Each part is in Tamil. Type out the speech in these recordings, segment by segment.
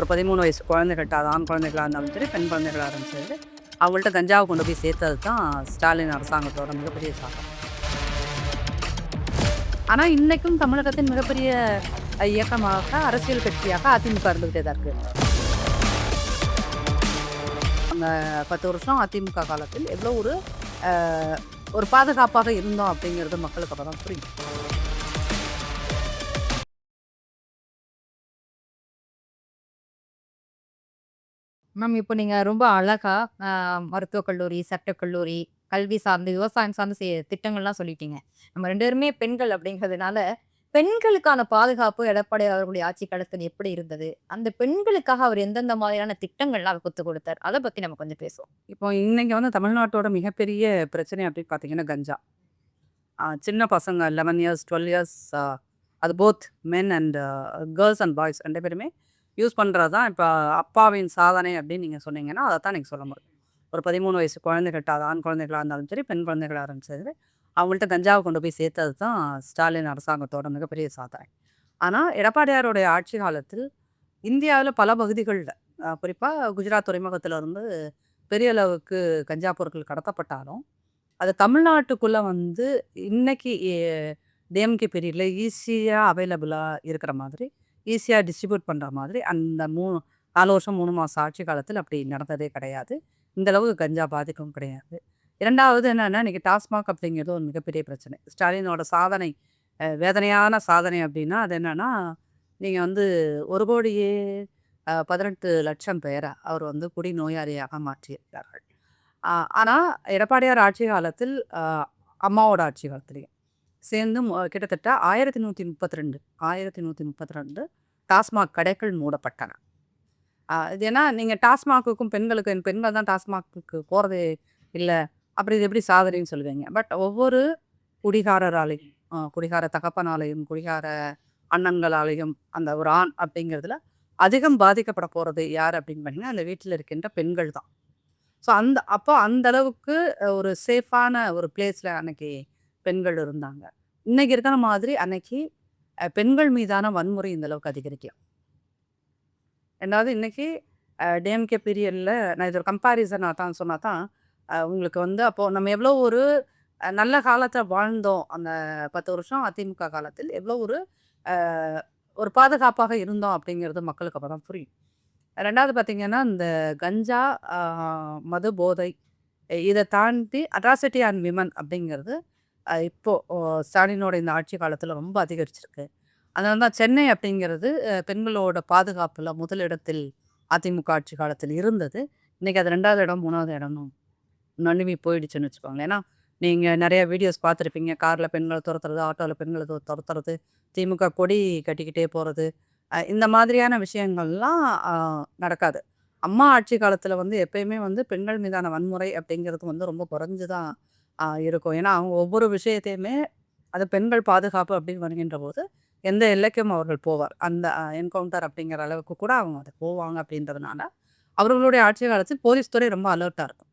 ஒரு பதிமூணு வயசு குழந்தைகள்கிட்ட அது ஆண் குழந்தைகளாக இருந்தாலும் சரி பெண் குழந்தைகளாக இருந்தாலும் சரி அவங்கள்ட்ட கஞ்சாவை கொண்டு போய் சேர்த்தது தான் ஸ்டாலின் அரசாங்கத்தோட மிகப்பெரிய சாதனை. ஆனால் இன்றைக்கும் தமிழகத்தின் மிகப்பெரிய இயக்கமாக அரசியல் கட்சியாக அதிமுக இருந்துகிட்டே தான் இருக்குது அந்த பத்து வருஷம் அதிமுக காலத்தில் எவ்வளோ ஒரு ஒரு பாதுகாப்பாக இருந்தோம் அப்படிங்கிறது மக்களுக்கு அப்போ தான் புரியும். மேம் இப்போ நீங்கள் ரொம்ப அழகாக மருத்துவக் கல்லூரி சட்டக் கல்லூரி கல்வி சார்ந்து விவசாயம் சார்ந்து செய்ய திட்டங்கள்லாம் சொல்லிட்டீங்க. நம்ம ரெண்டு பேருமே பெண்கள் அப்படிங்கிறதுனால பெண்களுக்கான பாதுகாப்பு எடப்பாடி அவர்களுடைய ஆட்சி காலத்தில் எப்படி இருந்தது? அந்த பெண்களுக்காக அவர் எந்தெந்த மாதிரியான திட்டங்கள்லாம் அவர் குத்து கொடுத்தார்? அதை பற்றி நம்ம கொஞ்சம் பேசுவோம். இப்போ இன்னைக்கு வந்து தமிழ்நாட்டோட மிகப்பெரிய பிரச்சனை அப்படின்னு பார்த்தீங்கன்னா கஞ்சா. சின்ன பசங்க லெவன் இயர்ஸ் டுவெல் இயர்ஸ் அது both men and girls and boys ரெண்டு பேருமே யூஸ் பண்ணுறது தான் இப்போ அப்பாவின் சாதனை அப்படின்னு நீங்கள் சொன்னீங்கன்னா அதை தான் நீங்கள் சொல்ல முடியும். ஒரு பதிமூணு வயசு குழந்தைகிட்ட அது ஆண் குழந்தைகளாக இருந்தாலும் சரி பெண் குழந்தைகளாக இருந்தாலும் சரி அவங்கள்ட்ட கஞ்சாவை கொண்டு போய் சேர்த்தது தான் ஸ்டாலின் அரசாங்கத்தோட மிகப்பெரிய சாதனை. ஆனால் எடப்பாடியாருடைய ஆட்சி காலத்தில் இந்தியாவில் பல பகுதிகளில் குறிப்பாக குஜராத் துறைமுகத்தில் இருந்து பெரிய அளவுக்கு கஞ்சா பொருட்கள் கடத்தப்பட்டாலும் அது தமிழ்நாட்டுக்குள்ளே வந்து இன்னைக்கு டிஎம்கே பீரியடில் ஈஸியாக அவைலபிளாக இருக்கிற மாதிரி ஈஸியாக டிஸ்ட்ரிபியூட் பண்ணுற மாதிரி அந்த மூணு நாலு வருஷம் மூணு மாதம் ஆட்சி காலத்தில் அப்படி நடந்ததே கிடையாது. இந்தளவுக்கு கஞ்சா பாதிக்கும் கிடையாது. இரண்டாவது என்னென்னா இன்றைக்கி டாஸ்மாக் அப்படிங்கிறது ஒரு மிகப்பெரிய பிரச்சனை. ஸ்டாலினோட சாதனை வேதனையான சாதனை அப்படின்னா அது என்னென்னா நீங்கள் வந்து ஒரு கோடியே பதினெட்டு லட்சம் பேரை அவர் வந்து குடி நோயாளியாக மாற்றியிருக்கிறார்கள். ஆனால் எடப்பாடியார் ஆட்சி காலத்தில் அம்மாவோட ஆட்சி காலத்துலேயும் சேர்ந்து கிட்டத்தட்ட ஆயிரத்தி நூற்றி முப்பத்தி ரெண்டு ஆயிரத்தி நூற்றி முப்பத்தி ரெண்டு டாஸ்மாக் கடைகள் மூடப்பட்டன. இது ஏன்னா நீங்கள் டாஸ்மாக்குக்கும் பெண்களுக்கு பெண்கள் தான் டாஸ்மாக்கு போகிறதே இல்லை அப்படி இது எப்படி சாதனைன்னு சொல்லுவீங்க? பட் ஒவ்வொரு குடிகாரராலையும் குடிகார தகப்பனாலையும் குடிகார அண்ணன்களாலையும் அந்த ஒரு ஆண் அப்படிங்கிறதுல அதிகம் பாதிக்கப்பட போகிறது யார் அப்படின்னு பார்த்தீங்கன்னா அந்த வீட்டில் இருக்கின்ற பெண்கள் தான். ஸோ அந்த அப்போ அந்த அளவுக்கு ஒரு சேஃபான ஒரு பிளேஸில் அன்னைக்கு பெண்கள் இருந்தாங்க. இன்னைக்கு இருக்கிற மாதிரி அன்னைக்கு பெண்கள் மீதான வன்முறை இந்த அளவுக்கு அதிகரிக்கும். ரெண்டாவது இன்னைக்கு டிஎம்கே பீரியடில் நான் இது ஒரு கம்பேரிசனாக தான் சொன்னால் தான் உங்களுக்கு வந்து அப்போது நம்ம எவ்வளோ ஒரு நல்ல காலத்தை வாழ்ந்தோம். அந்த பத்து வருஷம் அதிமுக காலத்தில் எவ்வளோ ஒரு ஒரு பாதுகாப்பாக இருந்தோம் அப்படிங்கிறது மக்களுக்கு அப்போ தான் புரியும். ரெண்டாவது பார்த்தீங்கன்னா இந்த கஞ்சா மது போதை இதை தாண்டி அட்ராசிட்டி அண்ட் விமன் அப்படிங்கிறது அஹ், இப்போ ஓ, ஸ்டாலினோட இந்த ஆட்சி காலத்தில் ரொம்ப அதிகரிச்சிருக்கு. அதனால தான் சென்னை அப்படிங்கிறது அஹ், பெண்களோட பாதுகாப்பில் முதலிடத்தில் அதிமுக ஆட்சி காலத்தில் இருந்தது. இன்னைக்கு அது ரெண்டாவது இடம் மூணாவது இடமும் நழுவி போயிடுச்சுன்னு வச்சுக்கோங்களேன். ஏன்னா நீங்கள் நிறைய வீடியோஸ் பார்த்துருப்பீங்க. காரில் பெண்களை துரத்துறது ஆட்டோவில் பெண்களை து- துரத்துறது திமுக கொடி கட்டிக்கிட்டே போகிறது இந்த மாதிரியான விஷயங்கள்லாம் அஹ், நடக்காது. அம்மா ஆட்சி காலத்தில் வந்து எப்பயுமே வந்து பெண்கள் மீதான வன்முறை அப்படிங்கிறது வந்து ரொம்ப குறைஞ்சு தான் இருக்கும். ஏன்னா அவங்க ஒவ்வொரு விஷயத்தையுமே அது பெண்கள் பாதுகாப்பு அப்படின்னு வருகின்ற போது எந்த எல்லைக்கும் அவர்கள் போவார். அந்த என்கவுண்டர் அப்படிங்கிற அளவுக்கு கூட அவங்க அது போவாங்க அப்படின்றதுனால அவர்களுடைய ஆட்சி காலத்தில் போலீஸ் துறை ரொம்ப அலர்ட்டாக இருக்கும்.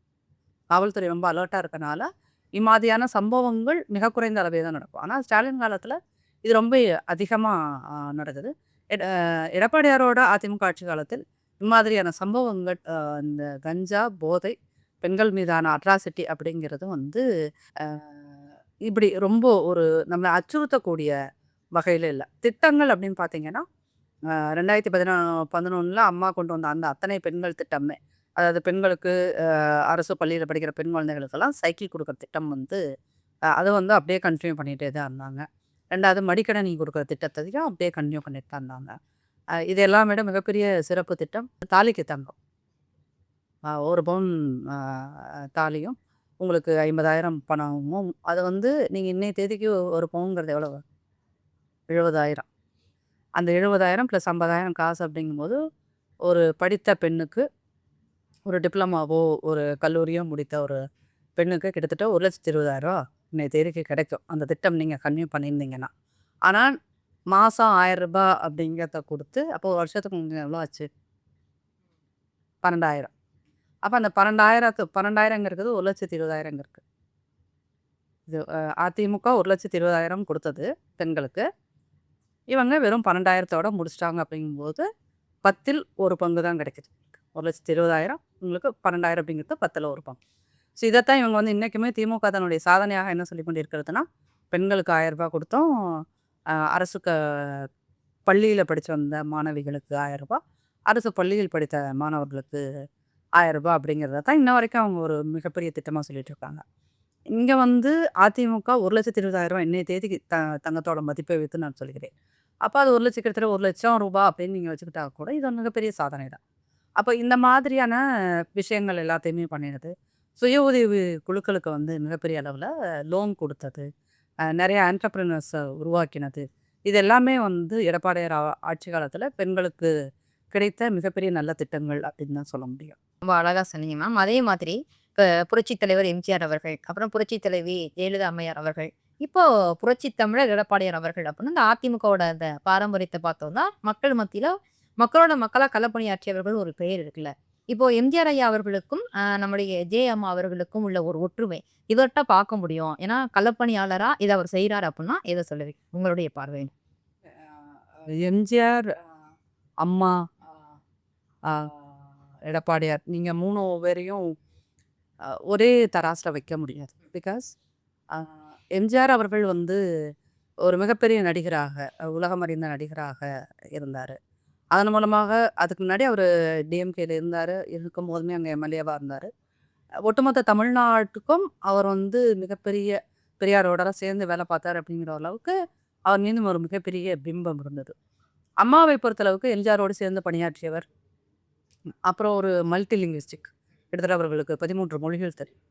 காவல்துறை ரொம்ப அலர்ட்டாக இருக்கனால இம்மாதிரியான சம்பவங்கள் மிக குறைந்த அளவே தான் நடக்கும். ஆனால் ஸ்டாலின் காலத்தில் இது ரொம்ப அதிகமாக நடக்குது எட- எடப்பாடியாரோட அதிமுக ஆட்சி காலத்தில் இம்மாதிரியான சம்பவங்கள் இந்த கஞ்சா போதை பெண்கள் மீதான அட்ராசிட்டி அப்படிங்கிறது வந்து இப்படி ரொம்ப ஒரு நம்மளை அச்சுறுத்தக்கூடிய வகையில் இல்லை. திட்டங்கள் அப்படின்னு பார்த்தீங்கன்னா ரெண்டாயிரத்தி பதினொ பதினொன்றில் அம்மா கொண்டு வந்த அந்த அத்தனை பெண்கள் திட்டமே அதாவது பெண்களுக்கு அரசு பள்ளியில் படிக்கிற பெண் குழந்தைகளுக்கெல்லாம் சைக்கிள் கொடுக்குற திட்டம் வந்து அஹ், அதை வந்து அப்படியே கண்டினியூ பண்ணிகிட்டே தான் இருந்தாங்க. ரெண்டாவது மடிக்கணினி கொடுக்குற திட்டத்தையும் அப்படியே கண்டினியூ பண்ணிட்டு தான் இருந்தாங்க. இது எல்லாமே விட மிகப்பெரிய சிறப்பு திட்டம் தாலிக்கு தங்கம். ஒரு பவுன் தாலியும் உங்களுக்கு ஐம்பதாயிரம் பணமும். அதை வந்து நீங்கள் இன்னைய தேதிக்கு ஒரு பவுங்கிறது எவ்வளோ எழுபதாயிரம். அந்த எழுபதாயிரம் ப்ளஸ் ஐம்பதாயிரம் காசு அப்படிங்கும்போது ஒரு படித்த பெண்ணுக்கு ஒரு டிப்ளமாவோ ஒரு கல்லூரியோ முடித்த ஒரு பெண்ணுக்கு கிட்டத்தட்ட ஒரு லட்சத்தி இருபதாயிரம் இன்னைய தேதிக்கு கிடைக்கும். அந்த திட்டம் நீங்கள் கன்வியூ பண்ணியிருந்தீங்கன்னா. ஆனால் மாதம் ஆயிரம் அப்படிங்கிறத கொடுத்து அப்போ ஒரு வருஷத்துக்கு எவ்வளோ ஆச்சு? பன்னெண்டாயிரம். அப்போ அந்த பன்னெண்டாயிரத்து பன்னெண்டாயிரங்கிறது ஒரு லட்சத்தி இருபதாயிரங்க இருக்குது இது அதிமுக ஒரு லட்சத்தி இருபதாயிரம் கொடுத்தது பெண்களுக்கு. இவங்க வெறும் பன்னெண்டாயிரத்தோட முடிச்சிட்டாங்க அப்படிங்கும்போது பத்தில் ஒரு பங்கு தான் கிடைக்குது. ஒரு லட்சத்தி இருபதாயிரம் உங்களுக்கு பன்னெண்டாயிரம் அப்படிங்கிறது பத்தில் ஒரு பங்கு. ஸோ இதைத்தான் இவங்க வந்து இன்றைக்குமே திமுக தன்னுடைய சாதனையாக என்ன சொல்லி கொண்டு இருக்கிறதுனா பெண்களுக்கு ஆயிரம் ரூபாய் கொடுத்தோம். அரசு க பள்ளியில் படித்து வந்த மாணவிகளுக்கு ஆயிரம் ரூபாய் அரசு பள்ளியில் படித்த மாணவர்களுக்கு ஆயிரம் ரூபாய் அப்படிங்கிறத தான் இன்ன வரைக்கும் அவங்க ஒரு மிகப்பெரிய திட்டமாக சொல்லிட்டு இருக்காங்க இங்கே வந்து அதிமுக ஒரு லட்சத்தி இருபதாயிரம் இன்னைய தேதிக்கு த தங்கத்தோட மதிப்பை வைத்து நான் சொல்கிறேன். அப்போ அது ஒரு லட்சம் கிட்டத்தட்ட ஒரு லட்சம் ரூபா அப்படின்னு நீங்கள் வச்சுக்கிட்டா கூட இது ஒரு மிகப்பெரிய சாதனை தான். அப்போ இந்த மாதிரியான விஷயங்கள் எல்லாத்தையுமே பண்ணிடுது சுய உதவி குழுக்களுக்கு வந்து மிகப்பெரிய அளவில் லோன் கொடுத்தது நிறைய ஆண்டர்பிரினர்ஸை உருவாக்கினது. இது எல்லாமே வந்து எடப்பாடியார் ஆட்சி காலத்தில் பெண்களுக்கு கிடைத்த மிகப்பெரிய நல்ல திட்டங்கள் அப்படின்னு தான் சொல்ல முடியும். ரொம்ப அழகா சொன்னீங்க மேம். அதே மாதிரி இப்போ புரட்சி தலைவர் எம்ஜிஆர் அவர்கள் அப்புறம் புரட்சி தலைவி ஜெயலலிதா அம்மையார் அவர்கள் இப்போ புரட்சி தமிழர் எடப்பாடியார் அவர்கள் அப்படின்னு இந்த அதிமுகவோட அந்த பாரம்பரியத்தை பார்த்தோம்னா மக்கள் மத்தியில மக்களோட மக்களாக களப்பணியாற்றியவர்கள் ஒரு பெயர் இருக்குல்ல. இப்போ எம்ஜிஆர் ஐயா அவர்களுக்கும் நம்முடைய ஜே அம்மா அவர்களுக்கும் உள்ள ஒரு ஒற்றுமை. இவர்கிட்ட பார்க்க முடியும். ஏன்னா களப்பணியாளரா இதை அவர் செய்கிறார் அப்படின்னா எதை சொல்லுவீங்க. உங்களுடைய பார்வை எம்ஜிஆர் அம்மா எடப்பாடியார். நீங்கள் மூணு பேரையும் ஒரே தராசில் வைக்க முடியாது. பிகாஸ் எம்ஜிஆர் அவர்கள் வந்து ஒரு மிகப்பெரிய நடிகராக உலகம் அறிந்த நடிகராக இருந்தார். அதன் மூலமாக அதுக்கு முன்னாடி அவர் டிஎம்கேல இருந்தார். இருக்கும் போதுமே அங்கே எம்எல்ஏவாக இருந்தார். ஒட்டுமொத்த தமிழ்நாட்டுக்கும் அவர் வந்து மிகப்பெரிய பெரியாரோட சேர்ந்து வேலை பார்த்தார் அப்படிங்கிற அளவுக்கு அவர் மீண்டும் ஒரு மிகப்பெரிய பிம்பம் இருந்தது. அம்மாவை பொறுத்தளவுக்கு எம்ஜிஆரோடு சேர்ந்து பணியாற்றியவர் அப்புறம் ஒரு மல்டி லிங்குவிஸ்டிக் கிட்டத்தட்ட அவர்களுக்கு பதிமூன்று மொழிகள் தெரியும்.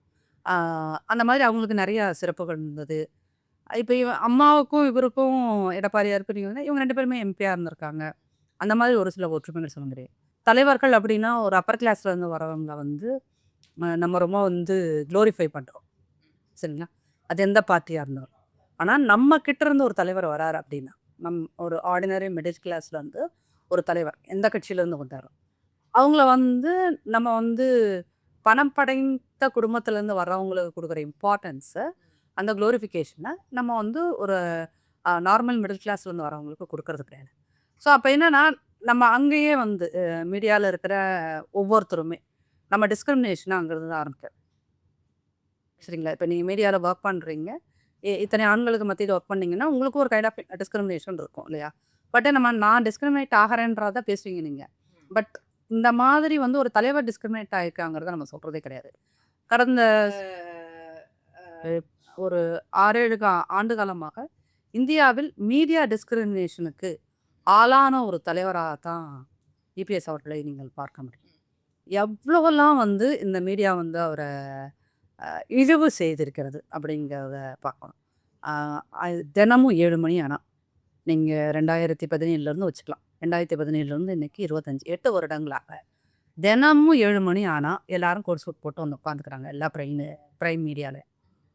அந்த மாதிரி அவங்களுக்கு நிறையா சிறப்புகள் இருந்தது. இப்போ இவன் அம்மாவுக்கும் இவருக்கும் எடப்பாடியாருக்கும் நீங்கள் இவங்க ரெண்டு பேருமே எம்பியாக இருந்திருக்காங்க. அந்த மாதிரி ஒரு சில ஒற்றுமைகள் சொல்லுங்கிறேன் தலைவர்கள் அப்படின்னா ஒரு அப்பர் கிளாஸ்லேருந்து வரவங்க வந்து நம்ம ரொம்ப வந்து க்ளோரிஃபை பண்ணுறோம் சரிங்களா? அது எந்த பார்ட்டியாக இருந்தாலும். ஆனால் நம்ம கிட்ட இருந்து ஒரு தலைவர் வராரு அப்படின்னா நம் ஒரு ஆர்டினரி மிடில் கிளாஸ்லேருந்து ஒரு தலைவர் எந்த கட்சியிலேருந்து வந்தாரோ அவங்கள வந்து நம்ம வந்து பணம் படைத்த குடும்பத்துலேருந்து வர்றவங்களுக்கு கொடுக்குற இம்பார்ட்டன்ஸை அந்த க்ளோரிஃபிகேஷனை நம்ம வந்து ஒரு நார்மல் மிடில் கிளாஸ்லேருந்து வரவங்களுக்கு கொடுக்கறது கிடையாது. ஸோ அப்போ என்னென்னா நம்ம அங்கேயே வந்து மீடியாவில் இருக்கிற ஒவ்வொருத்தருமே நம்ம டிஸ்கிரிமினேஷனாக அங்கேருந்து தான் ஆரம்பிக்கிறேன் சரிங்களா? இப்போ நீங்கள் மீடியாவில் ஒர்க் பண்ணுறீங்க இத்தனை ஆண்களுக்கு மத்தியில் ஒர்க் பண்ணிங்கன்னா உங்களுக்கும் ஒரு கைண்ட் ஆஃப் டிஸ்கிரிமினேஷன் இருக்கும் இல்லையா? பட் நம்ம நான் டிஸ்கிரிமினேட் ஆகிறேன்றதான் பேசுவீங்க நீங்கள் பட் இந்த மாதிரி வந்து ஒரு தலைவர் டிஸ்கிரிமினேட் ஆகிருக்காங்கிறத நம்ம சொல்கிறதே கிடையாது. கடந்த ஒரு ஆறேழு கா ஆண்டு காலமாக இந்தியாவில் மீடியா டிஸ்கிரிமினேஷனுக்கு ஆளான ஒரு தலைவராக தான் இபிஎஸ் அவர்களை நீங்கள் பார்க்க முடியும். எவ்வளோலாம் வந்து இந்த மீடியா வந்து அவரை இழிவு செய்திருக்கிறது அப்படிங்கிறத பார்க்கணும் தினமும் ஏழு மணி ஆனால் நீங்கள் ரெண்டாயிரத்தி பதினேழுலேருந்து வச்சுக்கலாம். ரெண்டாயிரத்தி பதினேழுலேருந்து இன்னைக்கு இருபத்தஞ்சி எட்டு வருடங்களாக. தினமும் ஏழு மணி ஆனால் எல்லாரும் கோட் சூட் போட்டு வந்து உட்காந்துக்கிறாங்க எல்லா பிரைம் பிரைம் மீடியாவில்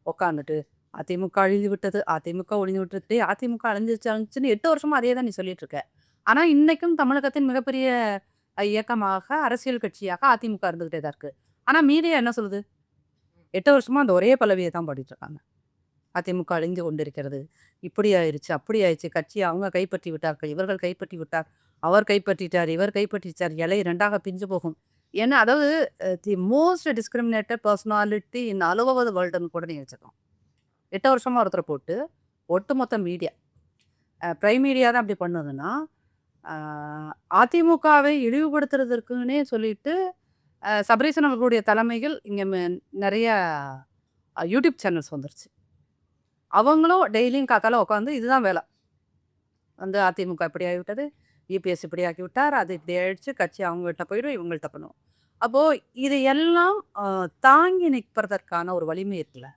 உட்காந்துட்டு அதிமுக அழிஞ்சு விட்டது அதிமுக ஒழிஞ்சு விட்டுட்டு அதிமுக அழிஞ்சிச்சு அழிஞ்சுன்னு எட்டு வருஷமா அதே தான் நீ சொல்லிட்டு இருக்க. ஆனால் இன்றைக்கும் தமிழகத்தின் மிகப்பெரிய இயக்கமாக அரசியல் கட்சியாக அதிமுக இருந்துக்கிட்டே தான் இருக்குது ஆனால் மீடியா என்ன சொல்லுது? எட்டு வருஷமாக அந்த ஒரே பல்லவியை தான் பாடிட்டு இருக்காங்க. அதிமுக அழிந்து கொண்டிருக்கிறது. இப்படி ஆயிடுச்சு அப்படி ஆயிடுச்சு கட்சி அவங்க கைப்பற்றி விட்டார்கள் இவர்கள் கைப்பற்றி விட்டார் அவர் கைப்பற்றிட்டார் இவர் கைப்பற்றிட்டார் இலை ரெண்டாக பிஞ்சு போகும். ஏன்னா அதாவது the most discriminated personality in அலுவவது வேர்ல்டுன்னு கூட நீங்கள் வச்சுக்கோம் எட்டு வருஷமாக ஒருத்தரை போட்டு ஒட்டுமொத்த மீடியா ப்ரைம் மீடியா தான் அப்படி பண்ணுதுன்னா அதிமுகவை இழிவுபடுத்துறதற்குன்னே சொல்லிட்டு சபரீசன் அவர்களுடைய தலைமையில் இங்கே நிறைய யூடியூப் சேனல்ஸ் வந்துருச்சு. அவங்களும் டெய்லியும் காத்தாலும் உட்காந்து இதுதான் வேலை. வந்து அதிமுக இப்படி ஆகிவிட்டது யூபிஎஸ் இப்படி ஆக்கி விட்டார் அது இப்படி ஆயிடுச்சு கட்சி அவங்ககிட்ட போயிடும் இவங்கள்ட்ட பண்ணுவோம். அப்போது இது எல்லாம் தாங்கி நிற்பதற்கான ஒரு வலிமை இருக்குல்ல?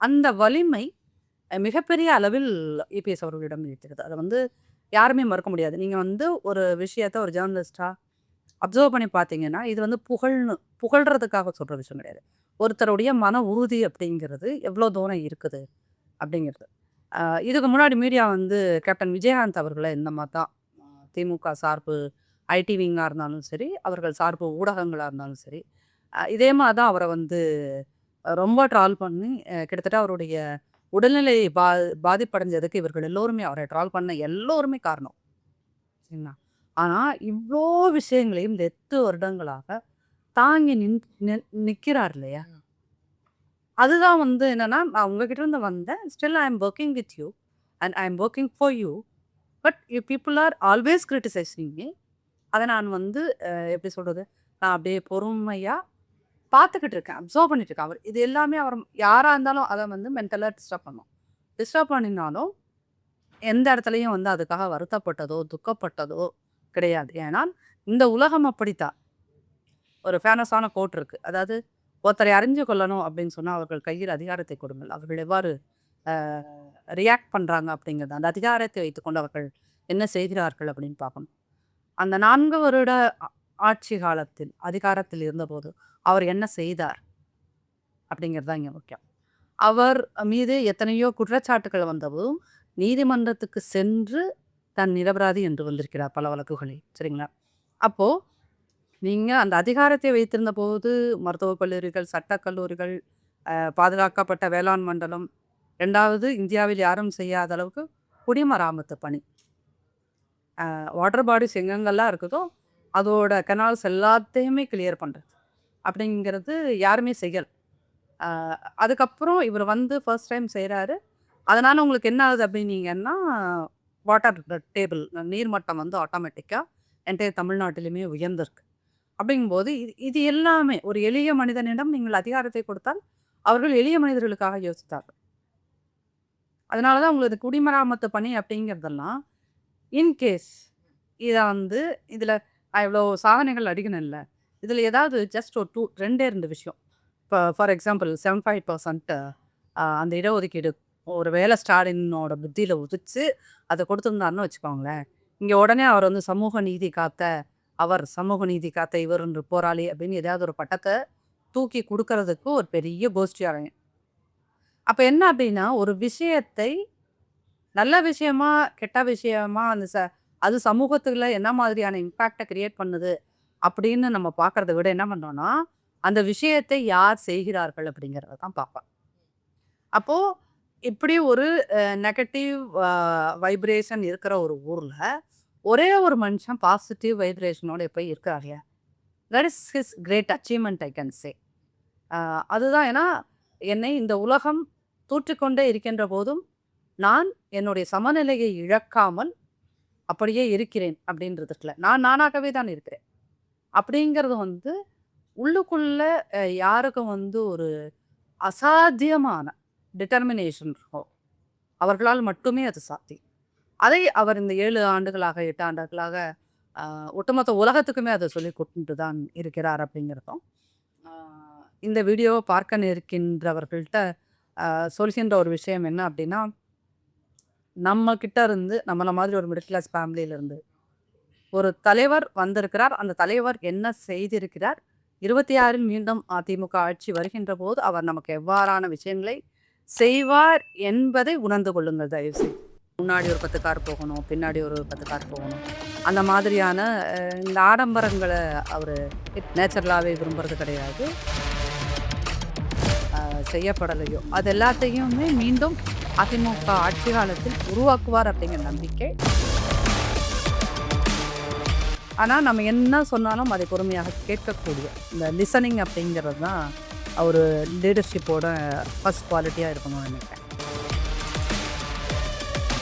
அந்த வலிமை மிகப்பெரிய அளவில் இபிஎஸ் அவர்களிடம் இருக்கிறது. அதை வந்து யாருமே மறுக்க முடியாது. நீங்கள் வந்து ஒரு விஷயத்த ஒரு ஜேர்னலிஸ்டாக அப்சர்வ் பண்ணி பார்த்தீங்கன்னா இது வந்து புகழ்னு புகழ்றதுக்காக சொல்கிற விஷயம் கிடையாது. ஒருத்தருடைய மன உறுதி அப்படிங்கிறது எவ்வளோ தூரம் இருக்குது அப்படிங்கிறது. இதுக்கு முன்னாடி மீடியா வந்து கேப்டன் விஜயகாந்த் அவர்களை இந்த மாதிரி தான் திமுக சார்பு ஐடி விங்காக இருந்தாலும் சரி அவர்கள் சார்பு ஊடகங்களாக இருந்தாலும் சரி இதே மாதிரி தான் அவரை வந்து ரொம்ப ட்ரால் பண்ணி கிட்டத்தட்ட அவருடைய உடல்நிலை பா பாதிப்படைஞ்சதுக்கு இவர்கள் எல்லோருமே அவரை ட்ரால் பண்ண எல்லோருமே காரணம். சரிங்களா? ஆனால் இவ்வளோ விஷயங்களையும் இந்த எட்டு வருடங்களாக தாங்கி நின் நின்- நிக்கிறார் இல்லையா? அதுதான் வந்து என்னன்னா நான் உங்ககிட்ட இருந்து வந்தேன். Still I am working with you and I am working for you but you people are always criticising me அதை நான் வந்து எப்படி சொல்கிறது நான் அப்படியே பொறுமையாக பார்த்துக்கிட்டு இருக்கேன். அப்சர்வ் பண்ணிட்டு இருக்கேன். அவர் இது எல்லாமே அவர் யாராக இருந்தாலும் அதை வந்து மென்டலாக டிஸ்டர்ப் பண்ணும். டிஸ்டர்ப் பண்ணினாலும் எந்த இடத்துலையும் வந்து அதுக்காக வருத்தப்பட்டதோ துக்கப்பட்டதோ கிடையாது. ஏன்னா இந்த உலகம் அப்படித்தான் ஒரு ஃபேமஸான கோட் இருக்குது அதாவது ஒருத்தரை அறிஞ்சு கொள்ளணும் அப்படின்னு சொன்னால் அவர்கள் கையில் அதிகாரத்தை கொடுங்கள். அவர்கள் எவ்வாறு ரியாக்ட் பண்ணுறாங்க அப்படிங்கிறது அந்த அதிகாரத்தை வைத்துக்கொண்டு அவர்கள் என்ன செய்கிறார்கள் அப்படின்னு பார்க்கணும். அந்த நான்கு வருட ஆட்சி காலத்தில் அதிகாரத்தில் இருந்தபோது அவர் என்ன செய்தார்? அப்படிங்கிறது தான் இங்கே முக்கியம். அவர் மீது எத்தனையோ குற்றச்சாட்டுகள் வந்தபோதும் நீதிமன்றத்துக்கு சென்று தன் நிரபராதி என்று வந்திருக்கிறார் பல வழக்குகளில். சரிங்களா? அப்போது நீங்கள் அந்த அதிகாரத்தை வைத்திருந்த போது மருத்துவக் கல்லூரிகள் சட்டக்கல்லூரிகள் பாதுகாக்கப்பட்ட வேளாண் மண்டலம் ரெண்டாவது இந்தியாவில் யாரும் செய்யாத அளவுக்கு குடிமராமத்து பணி. வாட்டர் பாடிஸ் எங்கெங்கெல்லாம் இருக்குதோ அதோட கெனால்ஸ் எல்லாத்தையுமே கிளியர் பண்ணுறது அப்படிங்கிறது யாருமே செய்யல். அதுக்கப்புறம் இவர் வந்து ஃபர்ஸ்ட் டைம் செய்கிறாரு அதனால் உங்களுக்கு என்ன ஆகுது அப்படின்னீங்கன்னா வாட்டர் டேபிள் நீர்மட்டம் வந்து ஆட்டோமேட்டிக்காக என்டையர் தமிழ்நாட்டிலுமே உயர்ந்திருக்கு. அப்படிங்கும்போது இது இது எல்லாமே ஒரு எளிய மனிதனிடம் நீங்கள் அதிகாரத்தை கொடுத்தால் அவர்கள் எளிய மனிதர்களுக்காக யோசித்தார்கள். அதனால தான் உங்களது குடிமராமத்து பணி அப்படிங்கிறதெல்லாம் இன்கேஸ் இதை வந்து இதில் இவ்வளோ சாதனைகள் அடிக்கணும் இல்லை. இதில் ஏதாவது ஜஸ்ட் ஒரு டூ ரெண்டே ரெண்டு விஷயம். இப்போ for example seven five percent அந்த இடஒதுக்கீடு ஒரு வேலை ஸ்டாலினோட புத்தியில் உதிச்சு அதை கொடுத்துருந்தாருன்னு வச்சுக்கோங்களேன். இங்கே உடனே அவர் வந்து சமூக நீதி காத்த அவர் சமூக நீதி காத்த இவர் என்று போராளி அப்படின்னு ஏதாவது ஒரு பட்டத்தை தூக்கி கொடுக்கறதுக்கு ஒரு பெரிய கோஷ்டி அலையும் அப்போ என்ன அப்படின்னா ஒரு விஷயத்தை நல்ல விஷயமா கெட்ட விஷயமா அந்த ச அது சமூகத்தில் என்ன மாதிரியான இம்பேக்டை கிரியேட் பண்ணுது அப்படின்னு நம்ம பார்க்கறத விட என்ன பண்ணோம்னா அந்த விஷயத்தை யார் செய்கிறார்கள் அப்படிங்கிறத தான் பார்ப்பேன் அப்போது இப்படி ஒரு நெகட்டிவ் வைப்ரேஷன் இருக்கிற ஒரு ஊரில் ஒரே ஒரு மனுஷன் பாசிட்டிவ் வைப்ரேஷனோட போய் இருக்காங்க that is his great achievement I can say அதுதான் ஏன்னா என்னை இந்த உலகம் தூற்றிக்கொண்டே இருக்கின்ற போதும் நான் என்னுடைய சமநிலையை இழக்காமல் அப்படியே இருக்கிறேன் அப்படின்றதுல நான் நானாகவே தான் இருக்கிறேன். அப்படிங்கிறது வந்து உள்ளுக்குள்ள யாருக்கும் வந்து ஒரு அசாத்தியமான டிட்டர்மினேஷன் இருக்கும் அவர்களால் மட்டுமே அது சாத்தியம். அதை அவர் இந்த ஏழு ஆண்டுகளாக எட்டு ஆண்டுகளாக ஒட்டுமொத்த உலகத்துக்குமே அதை சொல்லி கொடுத்துட்டு தான் இருக்கிறார் அப்படிங்கிறதும் இந்த வீடியோவை பார்க்க நிற்கின்றவர்கள்ட்ட சொல்கின்ற ஒரு விஷயம் என்ன அப்படின்னா நம்ம கிட்ட இருந்து நம்மளை மாதிரி ஒரு மிடில் கிளாஸ் ஃபேமிலியிலிருந்து ஒரு தலைவர் வந்திருக்கிறார். அந்த தலைவர் என்ன செய்திருக்கிறார்? இருபத்தி ஆறில் மீண்டும் அதிமுக ஆட்சி வருகின்ற போது அவர் நமக்கு எவ்வாறான விஷயங்களை செய்வார் என்பதை உணர்ந்து கொள்ளுங்கள் தயவுசெய்து. முன்னாடி ஒரு பத்து கார் போகணும் பின்னாடி ஒரு பத்து கார் போகணும். அந்த மாதிரியான இந்த ஆடம்பரங்களை அவர் நேச்சுரலாகவே விரும்புறது கிடையாது. செய்யப்படலையோ. அது எல்லாத்தையுமே மீண்டும் அதிமுக ஆட்சி காலத்தில் உருவாக்குவார் அப்படிங்கிற நம்பிக்கை. ஆனால் நம்ம என்ன சொன்னாலும் அதை பொறுமையாக கேட்கக்கூடிய இந்த லிசனிங் அப்படிங்கிறது தான் அவர் லீடர்ஷிப்போட ஃபஸ்ட் குவாலிட்டியாக இருக்கணும்னு நினைக்கிறேன்.